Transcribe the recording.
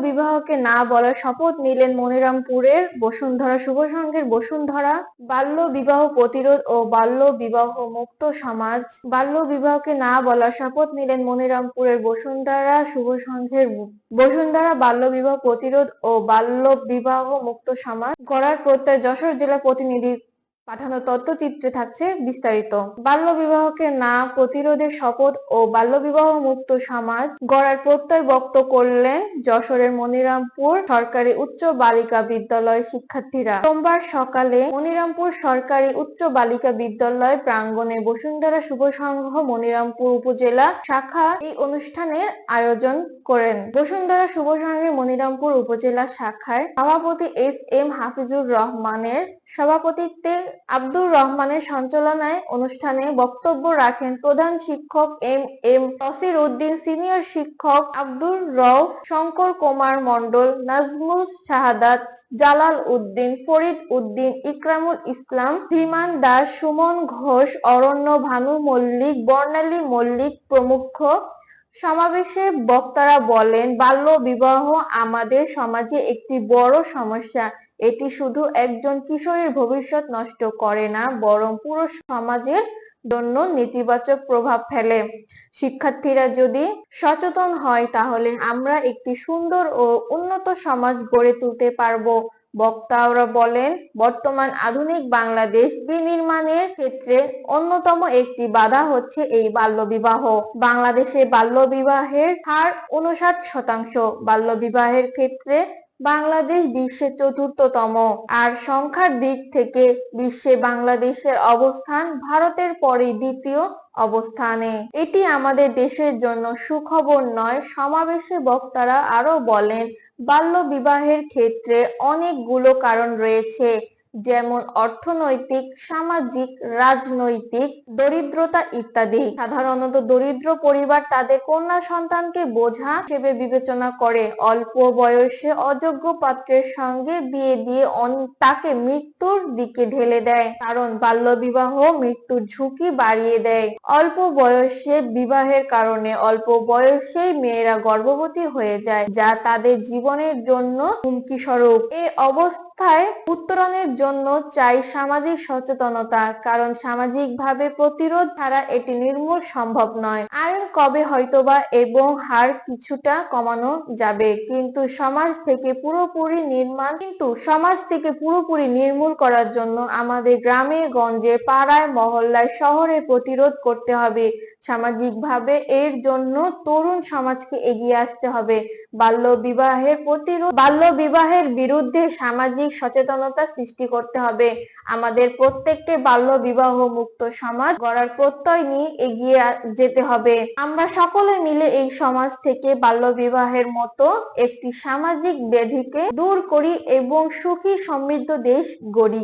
বিবাহকে না বলার শপথ নিলেন মনিরামপুরের বসুন্ধরা শুভ সংঘের বসুন্ধরা বাল্য বিবাহ প্রতিরোধ ও বাল্য বিবাহ মুক্ত সমাজ। বাল্য বিবাহকে না বলার শপথ নিলেন মনিরামপুরের বসুন্ধরা শুভ সংঘের বসুন্ধরা বাল্য বিবাহ প্রতিরোধ ও বাল্য বিবাহ মুক্ত সমাজ। গড়ার প্রত্যয় যশোর জেলা প্রতিনিধি পাঠানো তথ্যচিত্রে থাকছে বিস্তারিত। বাল্য বিবাহকে না প্রতিরোধের শপথ ও বাল্য বিবাহ মুক্ত সমাজ গড়ার প্রত্যয় ব্যক্ত করলেন যশোরের মনিরামপুর সরকারি উচ্চ বালিকা বিদ্যালয় শিক্ষার্থীরা সোমবার সকালে মনিরামপুর সরকারি উচ্চ বালিকা বিদ্যালয় প্রাঙ্গণে বসুন্ধরা শুভ সংঘ মনিরামপুর উপজেলা শাখা এই অনুষ্ঠানের আয়োজন করেন। বসুন্ধরা শুভ সংঘের মনিরামপুর উপজেলা শাখায় সভাপতি এস এম হাফিজুর রহমানের সভাপতিত্বে আব্দুর রহমানের সঞ্চালনায় অনুষ্ঠানে বক্তব্য রাখেন প্রধান শিক্ষক M M Tasir Uddin, senior শিক্ষক আব্দুর রউফ, শঙ্কর কুমার মণ্ডল, নাজমুল শাহাদাত, জালাল উদ্দিন, ফরিদ উদ্দিন, ইকরামুল ইসলাম ধীমান দাস, সুমন ঘোষ, অরণ্য ভানু মল্লিক, বর্ণালী মল্লিক প্রমুখ। সমাবেশে বক্তারা বলেন বাল্য বিবাহ আমাদের সমাজে একটি বড় সমস্যা। এটি শুধু একজন কিশোরীর ভবিষ্যৎ নষ্ট করে না, বরং পুরো সমাজের জন্য নেতিবাচক প্রভাব ফেলে। শিক্ষার্থীরা যদি সচেতন হয়, তাহলে আমরা একটি সুন্দর ও উন্নত সমাজ গড়ে তুলতে পারব। বক্তারা বলেন, বর্তমান আধুনিক বাংলাদেশ বিনির্মাণের ক্ষেত্রে অন্যতম একটি বাধা হচ্ছে এই বাল্যবিবাহ। বাংলাদেশে বাল্যবিবাহের হার উনষাট শতাংশ। বাল্যবিবাহের ক্ষেত্রে বাংলাদেশ বিশ্বে চতুর্থতম আর সংখ্যার দিক থেকে বিশ্বে বাংলাদেশের অবস্থান ভারতের পরে দ্বিতীয় অবস্থানে। এটি আমাদের দেশের জন্য সুখবর নয়, সমাবেশে বক্তারা আরও বলেন বাল্য বিবাহের ক্ষেত্রে অনেকগুলো কারণ রয়েছে। যেমন অর্থনৈতিক, সামাজিক, রাজনৈতিক, দরিদ্রতা ইত্যাদি। সাধারণত দরিদ্র পরিবার তাদের কন্যা সন্তানকে বোঝা হিসেবে বিবেচনা করে। অল্প বয়সে অযোগ্য পাত্রের সঙ্গে বিয়ে দিয়ে তাকে মৃত্যুর দিকে ঢেলে দেয়। কারণ বাল্য বিবাহ মৃত্যুর ঝুঁকি বাড়িয়ে দেয়। অল্প বয়সে বিবাহের কারণে অল্প বয়সেই মেয়েরা গর্ভবতী হয়ে যায়, যা তাদের জীবনের জন্য হুমকি স্বরূপ। এ অবস্থায় উত্তরণের জন্য চাই সামাজিক সচেতনতা, কারণ সামাজিকভাবে প্রতিরোধ ছাড়া এটি নির্মূল সম্ভব নয়। আইন কবে হয়তোবা এবং হার কিছুটা কমানো যাবে, কিন্তু সমাজ থেকে পুরোপুরি নির্মাণ, কিন্তু সমাজ থেকে পুরোপুরি নির্মূল করার জন্য আমাদের গ্রামে, গঞ্জে, পাড়ায়, মহল্লায়, শহরে প্রতিরোধ করতে হবে। সামাজিকভাবে এর জন্য তরুণ সমাজকে এগিয়ে আসতে হবে। বাল্য বিবাহের প্রতিরোধ বাল্য বিবাহের বিরুদ্ধে সামাজিক সচেতনতা সৃষ্টি করতে হবে। আমাদের প্রত্যেককে বাল্য বিবাহ মুক্ত সমাজ গড়ার প্রত্যয় নিয়ে এগিয়ে যেতে হবে। আমরা সকলে মিলে এই সমাজ থেকে বাল্য বিবাহের মতো একটি সামাজিক ব্যাধিকে দূর করি এবং সুখী সমৃদ্ধ দেশ গড়ি